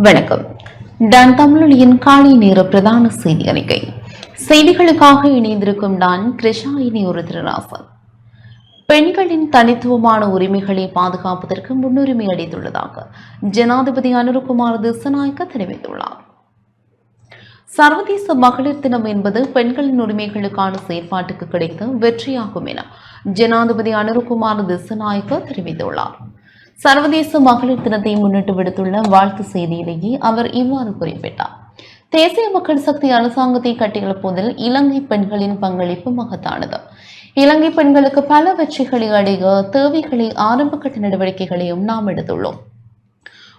வணக்கம். டான் தமிழொலியின் காலை நேர பிரதான செய்தி அறிக்கை. செய்திகளுக்காக இணைந்திருக்கும் நான் இனி ஒரு திருராசன் பெண்களின் தனித்துவமான உரிமைகளை பாதுகாப்பதற்கு முன்னுரிமை அளித்துள்ளதாக ஜனாதிபதி அனுருகுமார் திசநாயக்க தெரிவித்துள்ளார். சர்வதேச மகளிர் தினம் என்பது பெண்களின் உரிமைகளுக்கான செயற்பாட்டுக்கு கிடைத்த வெற்றியாகும் என ஜனாதிபதி அனுருகுமார் திசநாயக்க தெரிவித்துள்ளார். சர்வதேச மகளிர் தினத்தை முன்னிட்டு விடுத்துள்ள வாழ்த்து செய்தியிலேயே அவர் இவ்வாறு குறிப்பிட்டார். தேசிய மக்கள் சக்தி அரசாங்கத்தை கட்டியெழுப்புவதில் இலங்கை பெண்களின் பங்களிப்பு மகத்தானது. இலங்கை பெண்களுக்கு பல வெற்றிகளை அடைய தேவைகளை ஆரம்பகட்ட நடவடிக்கைகளையும் நாம் எடுத்துள்ளோம்.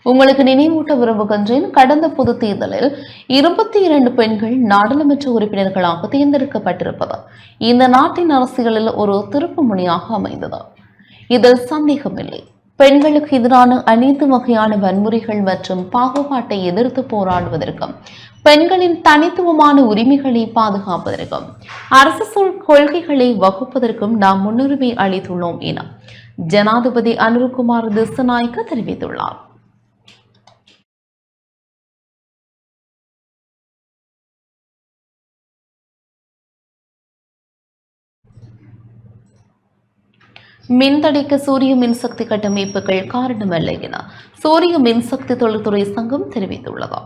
உங்களுக்கு நினைவூட்ட விரும்புகின்றேன் கடந்த பொது தேர்தலில் இருபத்தி இரண்டு பெண்கள் நாடாளுமன்ற உறுப்பினர்களாக தேர்ந்தெடுக்கப்பட்டிருப்பது இந்த நாட்டின் அரசியலில் ஒரு திருப்பு முனையாக அமைந்தது. இதில் சந்தேகமில்லை. பெண்களுக்கு எதிரான அனைத்து வகையான வன்முறைகள் மற்றும் பாகுபாட்டை எதிர்த்து போராடுவதற்கும் பெண்களின் தனித்துவமான உரிமைகளை பாதுகாப்பதற்கும் அரசு சொல் கொள்கைகளை வகுப்பதற்கும் நாம் முன்னுரிமை அளித்துள்ளோம் என ஜனாதிபதி அனுருகுமார் திசநாயக்க தெரிவித்துள்ளார். மின்தடைக்கு சூரிய மின்சக்தி கட்டமைப்புகள் காரணமல்ல என சூரிய மின்சக்தி தொழில்துறை சங்கம் தெரிவித்துள்ளது.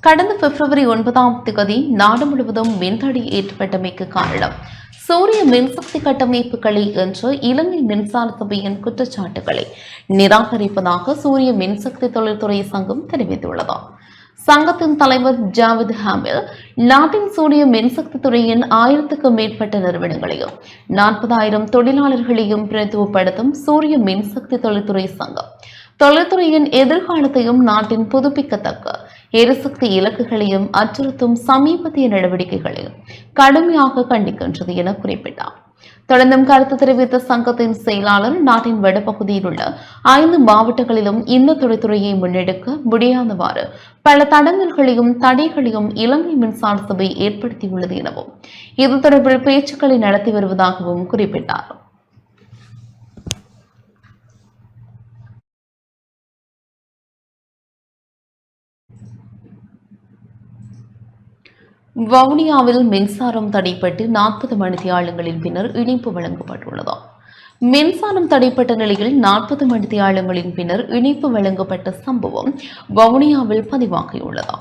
கடந்த பிப்ரவரி ஒன்பதாம் தேதி நாடு முழுவதும் மின்தடை ஏற்பட்டமைக்கு காரணம் சூரிய மின்சக்தி கட்டமைப்புகளை என்று இலங்கை மின்சார சபையின் குற்றச்சாட்டுகளை நிராகரிப்பதாக சூரிய மின்சக்தி தொழில்துறை சங்கம் தெரிவித்துள்ளது. சங்கத்தின் தலைவர் ஜாவித் ஹாமில் நாட்டின் சூரிய மின்சக்தி துறையின் ஆயிரத்துக்கும் மேற்பட்ட நிறுவனங்களையும் நாற்பதாயிரம் தொழிலாளர்களையும் பிரதித்துவப்படுத்தும் சூரிய மின்சக்தி தொழில்துறை சங்கம். தொழில்துறையின் எதிர்காலத்தையும் நாட்டின் புதுப்பிக்கத்தக்க எரிசக்தி இலக்குகளையும் அச்சுறுத்தும் சமீபத்திய நடவடிக்கைகளையும் கடுமையாக கண்டிக்கின்றது என குறிப்பிட்டார். தொடர்ந்தும் கருத்து தெரிவித்த சங்கத்தின் செயலாளர் நாட்டின் வடபகுதியில் உள்ள ஐந்து மாவட்டங்களிலும் இந்த தொழில்துறையை முன்னெடுக்க முடியாதவாறு பல தடங்கல்களையும் தடைகளையும் இலங்கை மின்சார சபை ஏற்படுத்தியுள்ளது எனவும் இது தொடர்பில் பேச்சுக்களை நடத்தி வருவதாகவும் குறிப்பிட்டார். வவுனியாவில் மின்சாரம் தடைப்பட்டு நாற்பது மணித்தியாலங்களின் பின்னர் இணைப்பு வழங்கப்பட்டுள்ளது. மின்சாரம் தடைப்பட்ட நிலையில் நாற்பது மணித்தியாலங்களின் பின்னர் இணைப்பு வழங்கப்பட்ட சம்பவம் வவுனியாவில் பதிவாகியுள்ளது.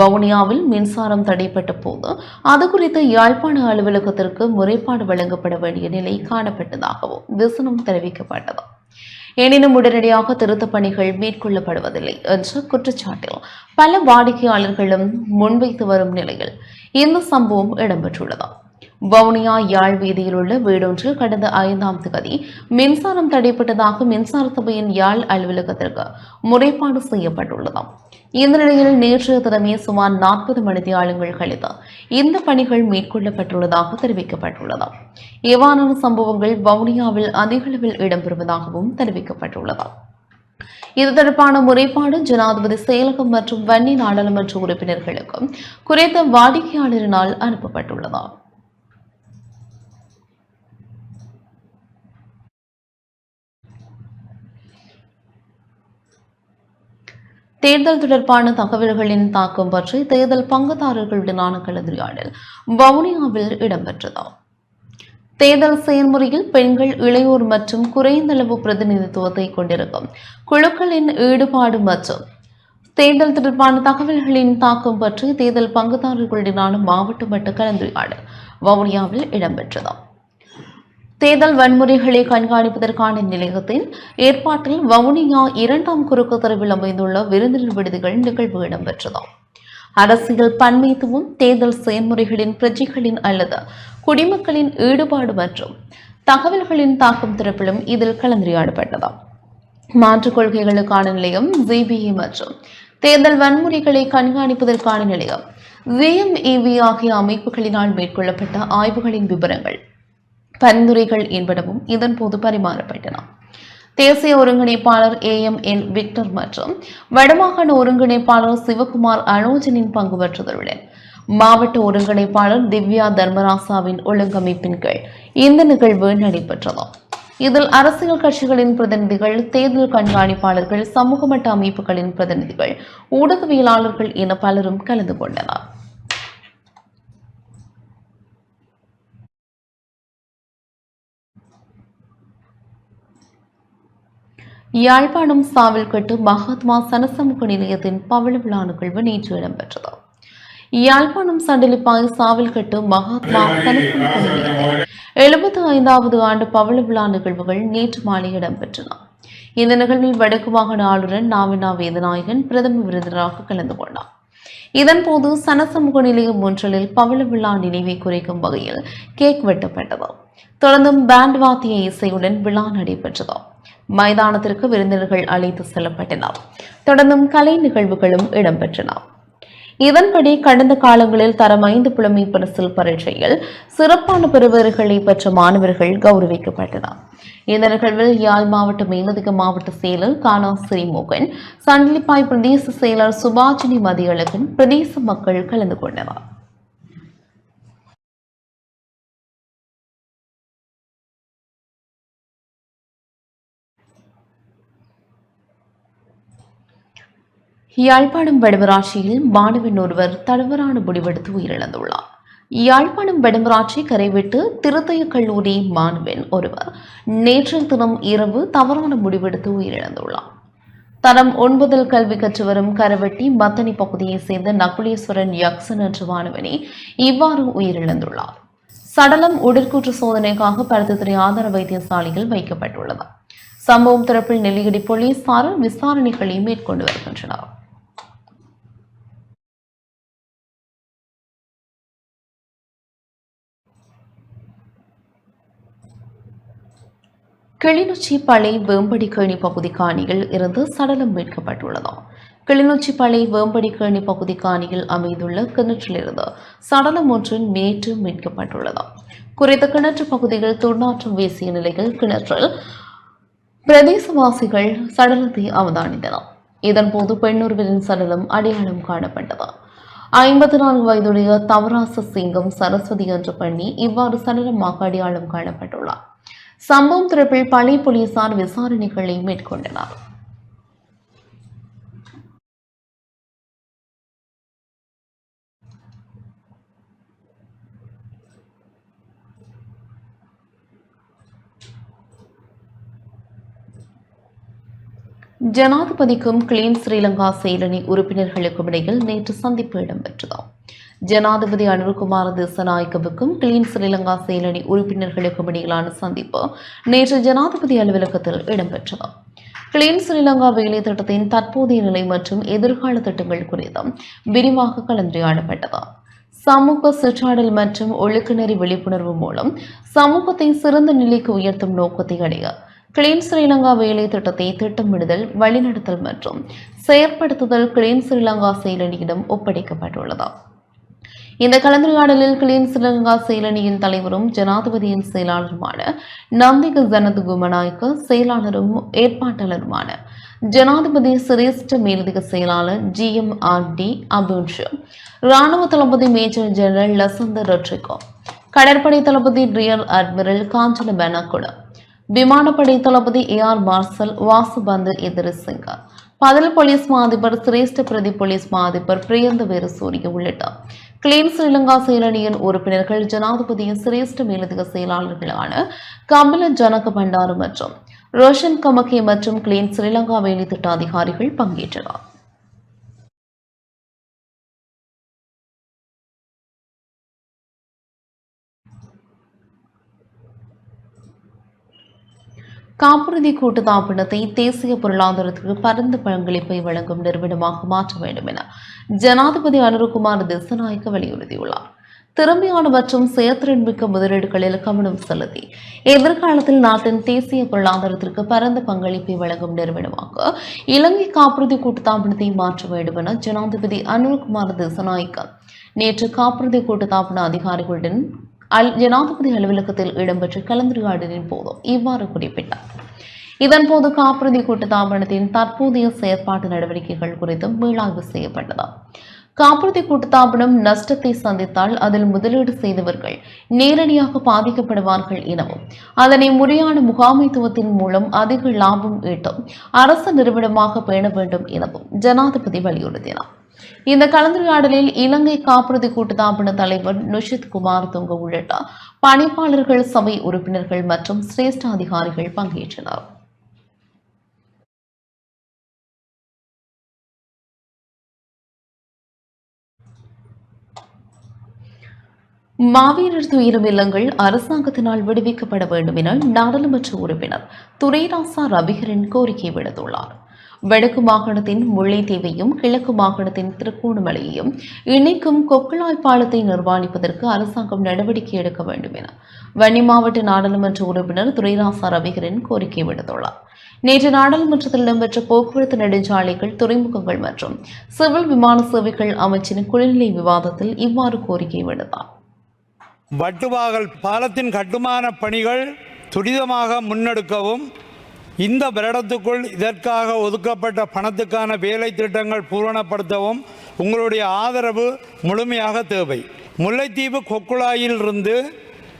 வவுனியாவில் மின்சாரம் தடைப்பட்ட போது அது குறித்து யாழ்ப்பாண அலுவலகத்திற்கு முறைப்பாடு வழங்கப்பட வேண்டிய நிலை காணப்பட்டதாகவும் விசனம் தெரிவிக்கப்பட்டது. எனினும் உடனடியாக திருத்தப் பணிகள் மேற்கொள்ளப்படுவதில்லை என்ற குற்றச்சாட்டில் பல வாடிக்கையாளர்களும் முன்வைத்து வரும் நிலையில் இந்த சம்பவம் இடம்பெற்றுள்ளது வவுனியா யாழ் வீதியில் உள்ள வீடொன்றில் கடந்த ஐந்தாம் தேதி மின்சாரம் தடைப்பட்டதாக மின்சார சபையின் யாழ் அலுவலகத்திற்கு முறைப்பாடு செய்யப்பட்டுள்ளது இந்த நிலையில் நேற்றைய தினமே சுமார் நாற்பது மணித்தியாலங்கள் கழித்து இந்த பணிகள் மேற்கொள்ளப்பட்டுள்ளதாக தெரிவிக்கப்பட்டுள்ளது. இவ்வாறான சம்பவங்கள் வவுனியாவில் அதிக அளவில் இடம்பெறுவதாகவும் தெரிவிக்கப்பட்டுள்ளது. இது தொடர்பான முறைப்பாடு ஜனாதிபதி செயலகம் மற்றும் வன்னி நாடாளுமன்ற உறுப்பினர்களுக்கும் குறைந்த வாடிக்கையாளரினால் அனுப்பப்பட்டுள்ளது. தேர்தல் தொடர்பான தகவல்களின் தாக்கம் பற்றி தேர்தல் பங்குதாரர்களுடனான கலந்துரையாடல் வவுனியாவில் இடம்பெற்றது. தேர்தல் செயல்முறையில் பெண்கள் இளையோர் மற்றும் குறைந்தளவு பிரதிநிதித்துவத்தை கொண்டிருக்கும் குழுக்களின் ஈடுபாடு மற்றும் தேர்தல் தொடர்பான தகவல்களின் தாக்கம் பற்றி தேர்தல் பங்குதாரர்களுடனான மாவட்ட மட்ட கலந்துரையாடல் வவுனியாவில் இடம்பெற்றது. தேர்தல் வன்முறைகளை கண்காணிப்பதற்கான நிலையத்தின் ஏற்பாட்டில் வவுனியா இரண்டாம் குறுக்கு தெருவில் அமைந்துள்ள விருந்தினர் விடுதிகள் நிகழ்வு இடம்பெற்றது அரசியல் பன்மைத்துவம் தேர்தல் செயல்முறைகளின் பிரஜைகளின் அல்லது குடிமக்களின் ஈடுபாடு மற்றும் தகவல்களின் தாக்கம் தரப்பிலும் இதில் கலந்துரையாடப்பட்டது மாற்றுக் கொள்கைகளுக்கான நிலையம் ஜிபிஇ மற்றும் தேர்தல் வன்முறைகளை கண்காணிப்பதற்கான நிலையம் ஜிஎம்இவி ஆகிய அமைப்புகளினால் மேற்கொள்ளப்பட்ட ஆய்வுகளின் விவரங்கள் பரிந்துரைகள் என்பனவும் இதன்போது பரிமாறப்பட்டன. தேசிய ஒருங்கிணைப்பாளர் ஏ எம் என் விக்டர் மற்றும் வடமாகாண ஒருங்கிணைப்பாளர் சிவகுமார் அனோஜனின் பங்கு பெற்றதுடன் மாவட்ட ஒருங்கிணைப்பாளர் திவ்யா தர்மராசாவின் ஒழுங்கமைப்பின் கீழ் இந்த நிகழ்வு நடைபெற்றது. இதில் அரசியல் கட்சிகளின் பிரதிநிதிகள் தேர்தல் கண்காணிப்பாளர்கள் சமூக மட்ட அமைப்புகளின் பிரதிநிதிகள் ஊடகவியலாளர்கள் என பலரும் கலந்து கொண்டனர். யாழ்ப்பாணம் சாவல்கட்டு மகாத்மா சனசமூக நிலையத்தின் பவள விழா நிகழ்வு நேற்று இடம்பெற்றது. யாழ்ப்பாணம் சண்டிலிப்பாய் சாவல்கட்டு மகாத்மா சனசமூக நிலையத்தில் எழுபத்தி ஐந்தாவது ஆண்டு பவள விழா நிகழ்வுகள் நேற்று மாலை இடம்பெற்றன. இந்த நிகழ்வில் வடக்கு மாகாண ஆளுநர் நாவினா வேதநாயகன் பிரதம விருந்தினராக கலந்து கொண்டார். இதன்போது சனசமூக நிலையம் ஒன்றலில் பவள விழா நினைவை குறைக்கும் வகையில் கேக் வெட்டப்பட்டது. தொடர்ந்தும் பேண்ட் வாத்திய இசையுடன் விழா நடைபெற்றது. மைதானத்திற்கு விருந்தினர்கள் அழைத்து செல்லப்பட்டனர். தொடர்ந்தும் கலை நிகழ்வுகளும் இடம்பெற்றன. இதன்படி கடந்த காலங்களில் தரம் ஐந்து புலமை பரிசில் பரீட்சையில் சிறப்பான பெறுவர்களை பெற்ற மாணவர்கள் கௌரவிக்கப்பட்டனர். இந்த நிகழ்வில் யாழ் மாவட்ட மேலதிக மாவட்ட செயலர் கானா ஸ்ரீமோகன் சண்டிலிப்பாய் பிரதேச செயலர் சுபாஜினி மதியழகன் பிரதேச மக்கள் கலந்து கொண்டனர். யாழ்ப்பாணம் வடமராட்சியில் மாணவன் ஒருவர் தடவரான முடிவெடுத்து உயிரிழந்துள்ளார். யாழ்ப்பாணம் வடமராட்சி கரைவிட்டு திருத்தய கல்லூரி மாணவன் ஒருவர் நேற்றைய தினம் இரவு தவறான முடிவெடுத்து உயிரிழந்துள்ளார். தரம் ஒன்பதில் கல்வி கற்று வரும் கரவெட்டி மத்தனி பகுதியைச் சேர்ந்த நகுலேஸ்வரன் யக்சன் என்ற மாணவனே இவ்வாறு உயிரிழந்துள்ளார். சடலம் உடற்கூற்று சோதனைக்காக பருத்தித்துறை ஆதார வைத்தியசாலையில் வைக்கப்பட்டுள்ளது. சம்பவம் தரப்பில் நெல்லியடி போலீசார் விசாரணைகளை மேற்கொண்டு வருகின்றனர். கிளிநொச்சி பளை வேம்படி கேணி பகுதி காணியில் இருந்து சடலம் மீட்கப்பட்டுள்ளது. கிளிநொச்சி பளை வேம்படி கேணி பகுதி காணியில் அமைந்துள்ள கிணற்றிலிருந்து சடலம் ஒன்று நேற்று மீட்கப்பட்டுள்ளது. குறித்த கிணற்று பகுதியில் துர்நாற்றம் வீசிய நிலையில் கிணற்றில் பிரதேசவாசிகள் சடலத்தை அவதானித்தனர். இதன்போது பெண்ணொருவரின் சடலம் அடையாளம் காணப்பட்டது. ஐம்பத்தி நான்கு வயதுடைய தவராச சிங்கம் சரஸ்வதி என்ற பெண்ணி இவ்வாறு சடலமாக அடையாளம் காணப்பட்டுள்ளார். சம்பவம் தொடர்பில் பழி போலீசார் விசாரணைகளை மேற்கொண்டனர். ஜனாதிபதிக்கும் கிளீன் ஸ்ரீலங்கா செயலணி உறுப்பினர்களுக்கும் இடையில் நேற்று சந்திப்பு இடம்பெற்றது. ஜனாதிபதி அனுர்குமார் திசநாயக்கவுக்கும் கிளீன் ஸ்ரீலங்கா செயலணி உறுப்பினர்களுக்கும் இடையிலான சந்திப்பு நேற்று ஜனாதிபதி அலுவலகத்தில் இடம்பெற்றது. கிளீன் ஸ்ரீலங்கா வேலை திட்டத்தின் தற்போதைய நிலை மற்றும் எதிர்கால திட்டங்கள் குறித்தும் விரிவாக கலந்துரையாடப்பட்டது. சமூக சுற்றாடல் மற்றும் ஒழுக்குநெறி விழிப்புணர்வு மூலம் சமூகத்தை சிறந்த நிலைக்கு உயர்த்தும் நோக்கத்தை அடைய கிளீன் ஸ்ரீலங்கா வேலை திட்டத்தை திட்டமிடுதல் வழிநடத்தல் மற்றும் செயற்படுத்துதல் கிளீன் ஸ்ரீலங்கா செயலணியிடம் ஒப்படைக்கப்பட்டுள்ளது. இந்த கலந்துரையாடலில் கிளீன் ஸ்ரீலங்கா செயலணியின் தலைவரும் ஜனாதிபதியின் செயலாளருமான நந்திக ஜனது குமநாயக்க செயலாளரும் ஏற்பாட்டாளருமான ஜனாதிபதி சிரேஷ்ட மேலதிக செயலாளர் G M R D Aponsu ராணுவ தளபதி மேஜர் ஜெனரல் லசந்த ரொட்ரிகோ கடற்படை தளபதி ரியர் அட்மிரல் காஞ்சன பெனகுட விமானப்படை தளபதி air marshal Vasubandu Edirisinghe பதில் போலீஸ் மாதிபர் சிரேஷ்ட பிரதி போலீஸ் மாதிபர் பிரியந்த வீரசூரிய உள்ளிட்ட கிளீன் ஸ்ரீலங்கா செயலணியின் உறுப்பினர்கள் ஜனாதிபதியின் சிரேஷ்ட மேலதிக செயலாளர்களான கமல ஜனக பண்டாரு மற்றும் ரோஷன் கமகே மற்றும் கிளீன் ஸ்ரீலங்கா வேலை திட்ட அதிகாரிகள் பங்கேற்றனர். காப்புறுதி கூட்டுத்தாபனத்தை தேசிய பொருளாதாரத்திற்கு பரந்த பங்களிப்பை வழங்கும் நிறுவனமாக மாற்ற வேண்டும் என ஜனாதிபதி அனுருகுமார் திசநாயக்க வலியுறுத்தியுள்ளார். திறமையான மற்றும் செயற்திறன்மிக்க முதலீடுகளில் கவனம் செலுத்தி எதிர்காலத்தில் நாட்டின் தேசிய பொருளாதாரத்திற்கு பரந்த பங்களிப்பை வழங்கும் நிறுவனமாக இலங்கை காப்புறுதி கூட்டுத்தாபனத்தை மாற்ற வேண்டும் என ஜனாதிபதி அனுருகுமார் திசநாயக்க நேற்று காப்புறுதி கூட்டுத்தாபன அதிகாரிகளுடன் அல் ஜனாதிபதி அலுவலகத்தில் இடம்பெற்ற கலந்துரையாடலின் போது இவ்வாறு குறிப்பிட்டார். இதன்போது காப்புறுதி கூட்டு தாபனத்தின் தற்போதைய செயற்பாட்டு நடவடிக்கைகள் குறித்தும் மீளாய்வு செய்யப்பட்டது. காப்புறுதி கூட்டுத்தாபனம் நஷ்டத்தை சந்தித்தால் அதில் முதலீடு செய்தவர்கள் நேரடியாக பாதிக்கப்படுவார்கள் எனவும் அதனை முறையான முகாமைத்துவத்தின் மூலம் அதிக லாபம் ஈட்டும் அரசு நிறுவனமாக பேண வேண்டும் எனவும் ஜனாதிபதி வலியுறுத்தினார். இந்த கலந்துரையாடலில் இலங்கை காப்புறுதி கூட்டுத்தாபன தலைவர் நுஷித் குமார் துங்க உள்ளிட்ட பணிப்பாளர்கள் சபை உறுப்பினர்கள் மற்றும் சிரேஷ்ட அதிகாரிகள் பங்கேற்றனர். மாவீரர் துயரம் இல்லங்கள் அரசாங்கத்தினால் விடுவிக்கப்பட வேண்டும் என நாடாளுமன்ற உறுப்பினர் துரைராசா ரவிகரன் கோரிக்கை விடுத்துள்ளார். வடக்கு மாகாணத்தின் முல்லைத்தீவையும் கிழக்கு மாகாணத்தின் திருக்கோணமலையையும் இணைக்கும் கொக்கலாய் பாலத்தை நிர்மாணிப்பதற்கு அரசாங்கம் நடவடிக்கை எடுக்க வேண்டும் என வன்னி மாவட்ட நாடாளுமன்ற உறுப்பினர் துரைராசா ரவிகரன் கோரிக்கை விடுத்துள்ளார். நேற்று நாடாளுமன்றத்தில் இடம்பெற்ற போக்குவரத்து நெடுஞ்சாலைகள் துறைமுகங்கள் மற்றும் சிவில் விமான சேவைகள் அமைச்சின் குளிர்நிலை விவாதத்தில் இவ்வாறு கோரிக்கை விடுத்தார். வட்டுவாகல் பாலத்தின் கட்டுமான பணிகள் துரிதமாக முன்னெடுக்கவும் இந்த வருடத்துக்குள் இதற்காக ஒதுக்கப்பட்ட பணத்துக்கான வேலை திட்டங்கள் பூரணப்படுத்தவும் உங்களுடைய ஆதரவு முழுமையாக தேவை. முல்லைத்தீவு கொக்குழாயிலிருந்து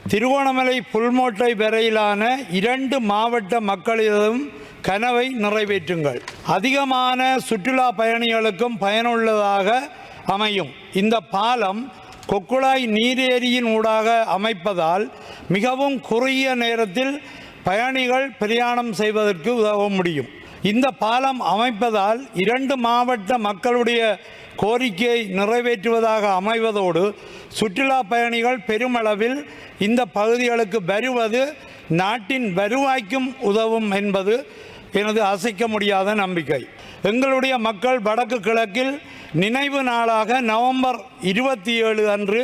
திருவோணமலை புல்மோட்டை வரையிலான இரண்டு மாவட்ட மக்களிடம் கனவை நிறைவேற்றுங்கள். அதிகமான சுற்றுலா பயணிகளுக்கும் பயனுள்ளதாக அமையும். இந்த பாலம் கொக்குழாய் நீரேரியின் ஊடாக அமைப்பதால் மிகவும் குறுகிய நேரத்தில் பயணிகள் பிரயாணம் செய்வதற்கு உதவ முடியும். இந்த பாலம் அமைப்பதால் இரண்டு மாவட்ட மக்களுடைய கோரிக்கையை நிறைவேற்றுவதாக அமைவதோடு சுற்றுலா பயணிகள் பெருமளவில் இந்த பகுதிகளுக்கு வருவது நாட்டின் வருவாய்க்கும் உதவும் என்பது எனது அசைக்க முடியாத நம்பிக்கை. எங்களுடைய மக்கள் வடக்கு கிழக்கில் நினைவு நாளாக நவம்பர் இருபத்தி ஏழு அன்று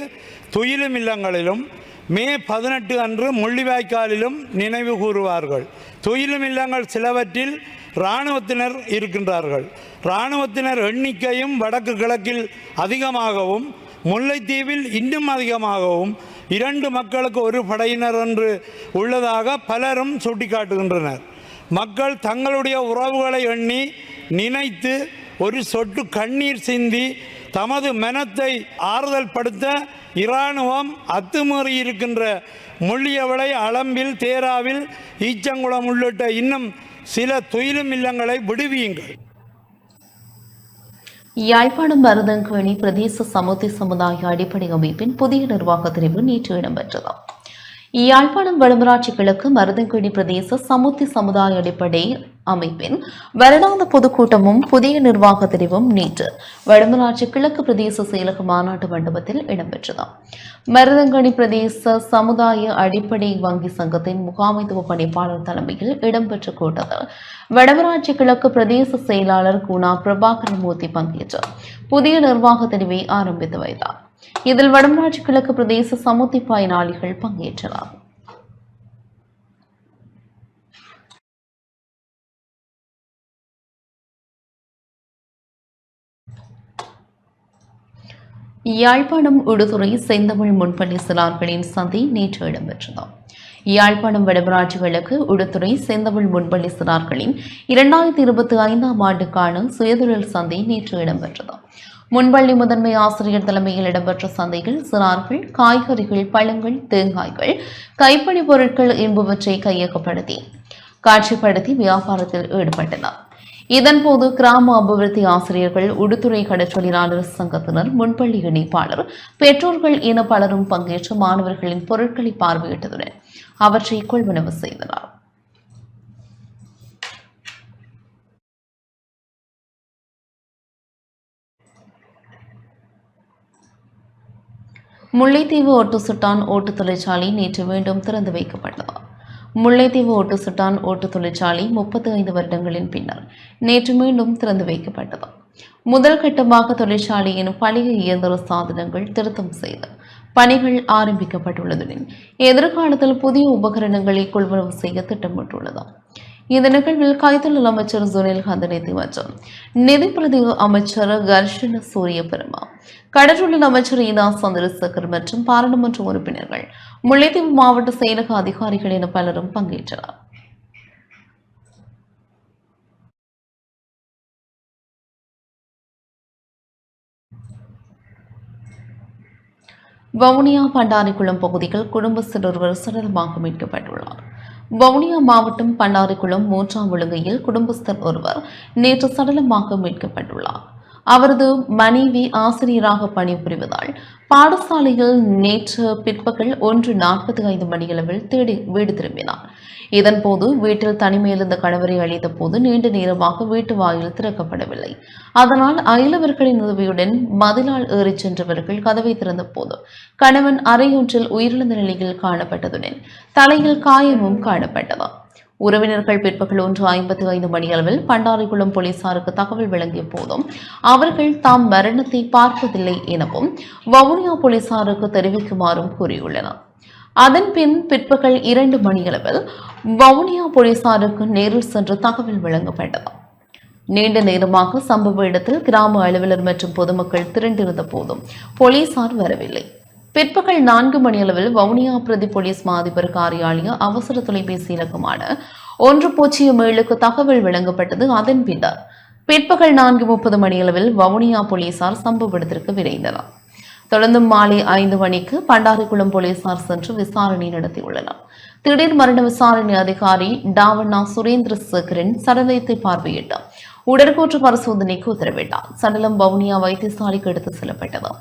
துயிலும் இல்லங்களிலும் மே பதினெட்டு அன்று முள்ளிவாய்க்காலிலும் நினைவு கூறுவார்கள். தொழிலும் இல்லங்கள் சிலவற்றில் இராணுவத்தினர் இருக்கின்றார்கள். இராணுவத்தினர் எண்ணிக்கையும் வடக்கு கிழக்கில் அதிகமாகவும் முல்லைத்தீவில் இன்னும் அதிகமாகவும் இரண்டு மக்களுக்கு ஒரு படையினர் என்று உள்ளதாக பலரும் சுட்டிக்காட்டுகின்றனர். மக்கள் தங்களுடைய உறவுகளை எண்ணி நினைத்து ஒரு சொட்டு கண்ணீர் சிந்தி தமது மனத்தை ஆறுதல் படுத்த இராணுவம் அத்துமீறி இருக்கின்ற முள்ளியவளை அளம்பில் தேராவில் ஈச்சங்குளம் உள்ளிட்ட இன்னும் சில துயிலும் இல்லங்களை விடுவியுங்கள். யாழ்ப்பாணம் மருதங்கேணி பிரதேச சமுத்தி சமுதாய அடிப்படை அமைப்பின் புதிய நிர்வாக தெரிவு நேற்று இடம்பெற்றது. யாழ்ப்பாணம் வடமராட்சி கிழக்கு மருதங்கேணி பிரதேச சமுத்தி சமுதாய அடிப்படை அமைப்பின் வருடாந்த பொதுக்கூட்டமும் புதிய நிர்வாக தெரிவும் நேற்று வடமராட்சி கிழக்கு பிரதேச செயலக மாநாட்டு மண்டபத்தில் இடம்பெற்றது மருதங்கணி பிரதேச சமுதாய அடிப்படை வங்கி சங்கத்தின் முகாமைத்துவ பணிப்பாளர் தலைமையில் இடம்பெற்ற கூட்டத்தில் வடமராட்சி கிழக்கு பிரதேச செயலாளர் குணா பிரபாகரமூர்த்தி பங்கேற்று புதிய நிர்வாக தெரிவை ஆரம்பித்து வைத்தார். இதில் வடமராட்சி கிழக்கு பிரதேச சமுத்தி பயனாளிகள் பங்கேற்றனர் யாழ்ப்பாணம் உடுதுறை செந்தமிழ் முன்பள்ளி சிறார்களின் சந்தை நேற்று இடம்பெற்றது. யாழ்ப்பாணம் வடமராட்சி கிழக்கு உடுத்துறை செந்தமிழ் முன்பள்ளி சிறார்களின் இரண்டாயிரத்தி இருபத்தி ஐந்தாம் ஆண்டுக்கான சுயதொழில் சந்தை நேற்று இடம்பெற்றது. முன்பள்ளி முதன்மை ஆசிரியர் தலைமையில் இடம்பெற்ற சந்தையில் சிறார்கள் காய்கறிகள் பழங்கள் தேங்காய்கள் கைப்பணி பொருட்கள் என்பவற்றை கையகப்படுத்தி காட்சிப்படுத்தி வியாபாரத்தில் ஈடுபட்டனர். இதன்போது கிராம அபிவிருத்தி ஆசிரியர்கள் உடுத்துறை கடற்றொழிலாளர் சங்கத்தினர் முன்பள்ளி இணைப்பாளர் பெற்றோர்கள் என பலரும் பங்கேற்று மாணவர்களின் பொருட்களை பார்வையிட்டதுடன் அவற்றை கொள்வனவு செய்தனர். முல்லைத்தீவு ஒட்டு சுட்டான் ஓட்டு தொழிற்சாலை நேற்று மீண்டும் திறந்து வைக்கப்பட்டது. முல்லைத்தீவு ஓட்டு சுட்டான் ஓட்டு தொழிற்சாலை முப்பத்தி ஐந்து வருடங்களின் பின்னர் நேற்று மீண்டும் திறந்து வைக்கப்பட்டது. முதல் கட்டமாக தொழிற்சாலையின் பழைய இயந்திர சாதனங்கள் திருத்தம் செய்து பணிகள் ஆரம்பிக்கப்பட்டுள்ளதுடன் எதிர்காலத்தில் புதிய உபகரணங்களை கொள்வனவு செய்ய திட்டமிட்டுள்ளது. இந்த நிகழ்வில் கைத்தொழில் அமைச்சர் சுனில் கந்தனிதி மற்றும் பிரதி அமைச்சர் கர்ஷன சூரிய பெருமா கடற்றொழில் அமைச்சர் ஈதா சந்திரசேகர் மற்றும் பாராளுமன்ற உறுப்பினர்கள். முல்லைத்தீவு மாவட்ட செயலக அதிகாரிகள் என பலரும் பங்கேற்றனர். வவுனியா பண்டாரிக்குளம் பகுதியில் குடும்ப சிறுவர் சடலமாக மீட்கப்பட்டுள்ளார். வவுனியா மாவட்டம் பன்னாரிக்குளம் மூன்றாம் ஒழுங்கையில் குடும்பஸ்தர் ஒருவர் நேற்று சடலமாக மீட்கப்பட்டுள்ளார். அவரது மனைவி ஆசிரியராக பணிபுரிவதால் பாடசாலையில் நேற்று பிற்பகல் ஒன்று நாற்பத்தி ஐந்து மணியளவில் தேடி வீடு திரும்பினார். இதன்போது வீட்டில் தனிமையிலிருந்த கணவரை அழைத்த போது நீண்ட நேரமாக வீட்டு வாயில் திறக்கப்படவில்லை. அதனால் அயலவர்களின் உதவியுடன் மதிலால் ஏறிச் சென்றவர்கள் கதவை திறந்த போது கணவன் அறையொன்றில் உயிரிழந்த நிலையில் காணப்பட்டதுடன் தலையில் காயமும் காணப்பட்டது. உறவினர்கள் பிற்பகல் ஒன்று ஐம்பத்தி ஐந்து மணியளவில் பண்டாரிக்குளம் போலீசாருக்கு தகவல் வழங்கிய போதும் அவர்கள் தாம் மரணத்தை பார்ப்பதில்லை எனவும் வவுனியா போலீசாருக்கு தெரிவிக்குமாறும் கூறியுள்ளனர். அதன் பின் பிற்பகல் இரண்டு மணியளவில் வவுனியா போலீசாருக்கு நேரில் சென்று தகவல் வழங்கப்பட்டது நீண்ட நேரமாக சம்பவ இடத்தில் கிராம அலுவலர் மற்றும் பொதுமக்கள் திரண்டிருந்த போதும் போலீசார் வரவில்லை. பிற்பகல் நான்கு மணியளவில் வவுனியா பிரதி போலீஸ் மாதிபர் காரியாலய அவசர தொலைபேசி இலக்கமான ஒன்று பூஜ்ஜியம் ஏழுக்கு தகவல் வழங்கப்பட்டது. அதன் பின்னர் பிற்பகல் நான்கு முப்பது மணியளவில் வவுனியா போலீசார் சம்பவ இடத்திற்கு விரைந்தனர். தொடர்ந்து மாலை ஐந்து மணிக்கு பண்டாரிக்குளம் போலீசார் சென்று விசாரணை நடத்தியுள்ளனர். திடீர் மரண விசாரணை அதிகாரி டாவண்ணா சுரேந்திர சேகரன் சடலத்தை பார்வையிட்டார். உடற்கூற்று பரிசோதனைக்கு உத்தரவிட்டார். சடலம் வவுனியா வைத்தியசாலைக்கு எடுத்து செல்லப்பட்டது.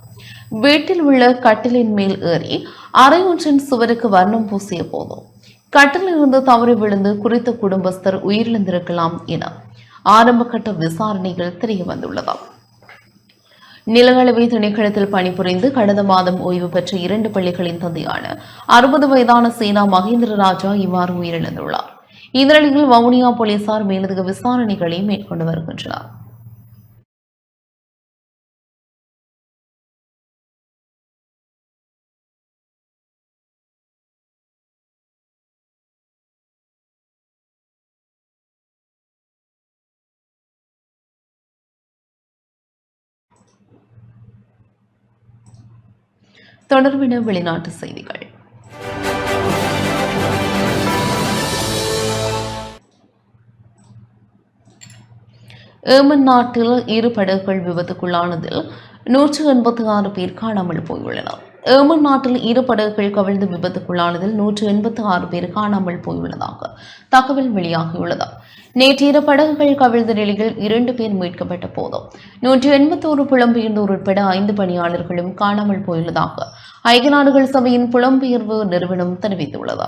வீட்டில் உள்ள கட்டிலின் மேல் ஏறி அறை ஒன்றின் சுவருக்கு வர்ணம் பூசிய போதும். கட்டிலிருந்து தவறி விழுந்து குறித்த குடும்பஸ்தர் உயிரிழந்திருக்கலாம் என ஆரம்ப கட்ட விசாரணைகள் தெரிய வந்துள்ளதாம். நிலங்களவை திணைக்களத்தில் பணிபுரிந்து கடந்த மாதம் ஓய்வு பெற்ற இரண்டு பள்ளிகளின் தந்தையான அறுபது வயதான சீனா மகேந்திர ராஜா இவ்வாறு உயிரிழந்துள்ளார். இந்நிலையில் வவுனியா போலீசார் மேலதிக விசாரணைகளை மேற்கொண்டு வருகின்றனர். தொடர்பின வெளிநாட்டு செய்திகள். ஏமன் நாட்டில் இரு படகுகள் விபத்துக்குள்ளானதில் நூற்று எண்பத்தி ஆறு பேர் காணாமல் போயுள்ளனர். ஏமன் நாட்டில் இரு படகுகள் கவிழ்ந்து விபத்துக்குள்ளானதில் நூற்று எண்பத்தி ஆறு பேர் காணாமல் போயுள்ளதாக தகவல் வெளியாகியுள்ளது. நேற்று இரு படகுகள் கவிழ்ந்த நிலையில் இரண்டு பேர் மீட்கப்பட்ட போதும். நூற்று எண்பத்தோரு புலம்பெயர்ந்தோர் உட்பட ஐந்து பணியாளர்களும் காணாமல் போயுள்ளதாக ஐக்கிய நாடுகள் சபையின் புலம்பெயர்வு நிறுவனம் தெரிவித்துள்ளது.